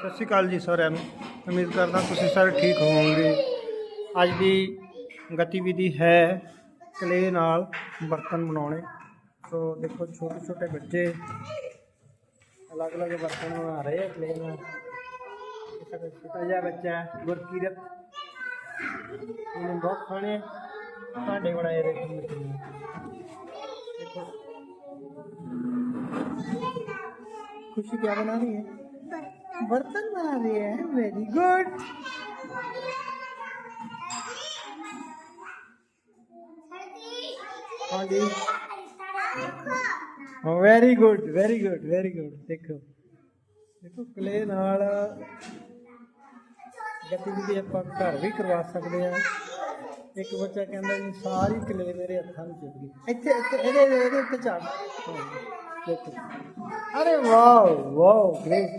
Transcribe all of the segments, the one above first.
ਸਤਿ ਸ਼੍ਰੀ ਅਕਾਲ ਜੀ ਸਾਰਿਆਂ ਨੂੰ। ਉਮੀਦ ਕਰਦਾ ਤੁਸੀਂ ਸਾਰੇ ਠੀਕ ਹੋਵੋਗੇ। ਅੱਜ ਦੀ ਗਤੀਵਿਧੀ ਹੈ ਕਲੇ ਨਾਲ ਬਰਤਨ ਬਣਾਉਣੇ। ਸੋ ਦੇਖੋ ਛੋਟੇ ਛੋਟੇ ਬੱਚੇ ਅਲੱਗ-ਅਲੱਗ ਬਰਤਨ ਬਣਾ ਰਹੇ ਆ ਕਲੇ ਨਾਲ। ਛੋਟਾ ਜਿਹਾ ਬੱਚਾ ਗੁਰਕੀਰਤ। ਇਹਨੇ ਬਹੁਤ ਖਾਣੇ ਭਾਂਡੇ ਬਣਾਏ ਦੇ ਦੇਖੋ ਖੁਸ਼ੀ ਕਿਆ ਬਣਾ ਰਹੀ ਹੈ? बर्तन बना रही है वेरी गुड हाँ जी very good very good very good ਦੇਖੋ ਦੇਖੋ ਕਲੇ ਨਾਲ ਗਤੀਵਿਧੀ ਆਪਾਂ ਘਰ ਵੀ ਕਰਵਾ ਸਕਦੇ ਆ ਇੱਕ ਬੱਚਾ ਕਹਿੰਦਾ ਜੀ ਸਾਰੀ ਕਲੇ ਮੇਰੇ ਹੱਥਾਂ ਵਿੱਚ ਚੁੱਕ ਗਈ ਇੱਥੇ ਇੱਥੇ ਇਹਦੇ ਇਹਦੇ ਉੱਤੇ ਝਾੜ ਹਾਂ, ਦੇਖੋ अरे वाह वाह ग्रेट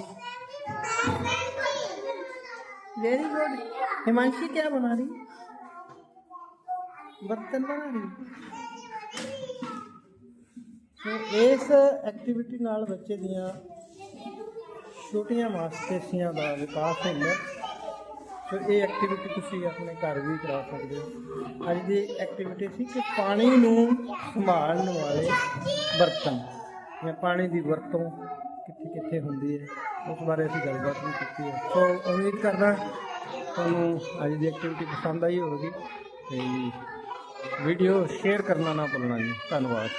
वेरी गुड हिमांशी क्या बना रही बर्तन बना रही ਸੋ ਇਸ ਐਕਟੀਵਿਟੀ ਨਾਲ ਬੱਚੇ ਦੀਆਂ ਛੋਟੀਆਂ ਮਾਸਪੇਸ਼ੀਆਂ ਦਾ ਵਿਕਾਸ ਹੁੰਦਾ ਸੋ ਇਹ ਐਕਟੀਵਿਟੀ ਤੁਸੀਂ ਆਪਣੇ ਘਰ ਵੀ ਕਰਾ ਸਕਦੇ ਹੋ ਅੱਜ ਦੀ ਐਕਟੀਵਿਟੀ ਸੀ ਕਿ ਪਾਣੀ ਨੂੰ ਸੰਭਾਲਣ ਵਾਲੇ ਬਰਤਨ ਜਾਂ ਪਾਣੀ ਦੀ ਵਰਤੋਂ ਕਿੱਥੇ ਕਿੱਥੇ ਹੁੰਦੀ ਹੈ, ਉਸ ਬਾਰੇ ਅਸੀਂ ਗੱਲਬਾਤ ਵੀ ਕੀਤੀ ਹੈ। ਸੋ ਉਮੀਦ ਕਰਦਾ ਤੁਹਾਨੂੰ ਅੱਜ ਦੀ ਐਕਟੀਵਿਟੀ ਪਸੰਦ ਆਈ ਹੋਵੇਗੀ ਤੇ ਵੀਡੀਓ ਸ਼ੇਅਰ ਕਰਨਾ ਨਾ ਭੁੱਲਣਾ ਜੀ। ਧੰਨਵਾਦ।